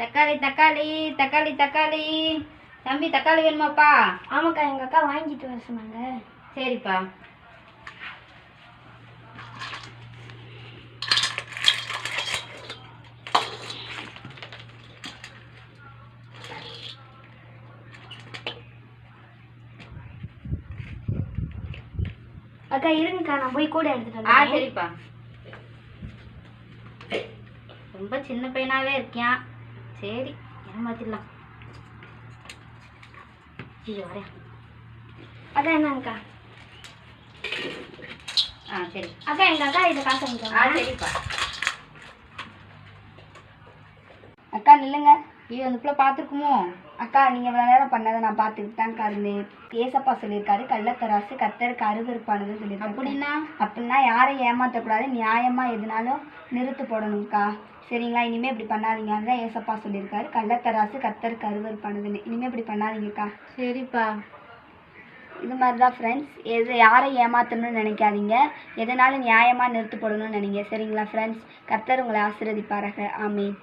தக்காளி தக்காளி தக்காளி தக்காளி. தம்பி தக்காளி வேணுமாப்பா? ஆமாக்கா எங்கள் அக்கா வாங்கிட்டு வர சொன்னாங்க. சரிப்பா. அக்கா இருங்கக்கா நான் போய் கூட எடுத்துட்டு ஆ சரிப்பா. ரொம்ப சின்ன பையனாவே இருக்கியான். சரி ஏமாத்திடலாம் ஐயோ வரேன். அக்கா என்னங்கக்கா ஆ சரி. அக்கா எங்கள் அக்கா இதை காசு ஆ வாங்கிக்கோங்க சரிப்பா. அக்கா நில்லுங்க. ஐயோ அந்த பிள்ளை பார்த்துருக்குமோ? அக்கா நீங்கள் இவ்வளோ நேரம் பண்ணதை நான் பார்த்துக்கிட்டு தான் இருந்தேன். ஏசப்பா சொல்லியிருக்காரு கள்ளத்தராசு கத்தருக்கு அருவருப்பானது சொல்லியிருக்காரு. அப்படின்னா? அப்படின்னா யாரையும் ஏமாற்றக்கூடாது நியாயமாக எதுனாலும் நிறுத்து போடணும்க்கா. சரிங்களா? இனிமேல் இப்படி பண்ணாதீங்க. அதுதான் ஏசப்பா சொல்லியிருக்காரு. கள்ளத்தராசு கத்தருக்கு அருவருப்பானதுன்னு. இனிமேல் இப்படி பண்ணாதீங்கக்கா. சரிப்பா. இது மாதிரி தான் ஃப்ரெண்ட்ஸ் எது யாரை ஏமாற்றணும்னு நினைக்காதீங்க. எதனாலும் நியாயமாக நிறுத்து போடணும்னு நினைங்க. சரிங்களா ஃப்ரெண்ட்ஸ் கர்த்தர் உங்களை ஆசீர்வதிப்பாராக. ஆமீன்.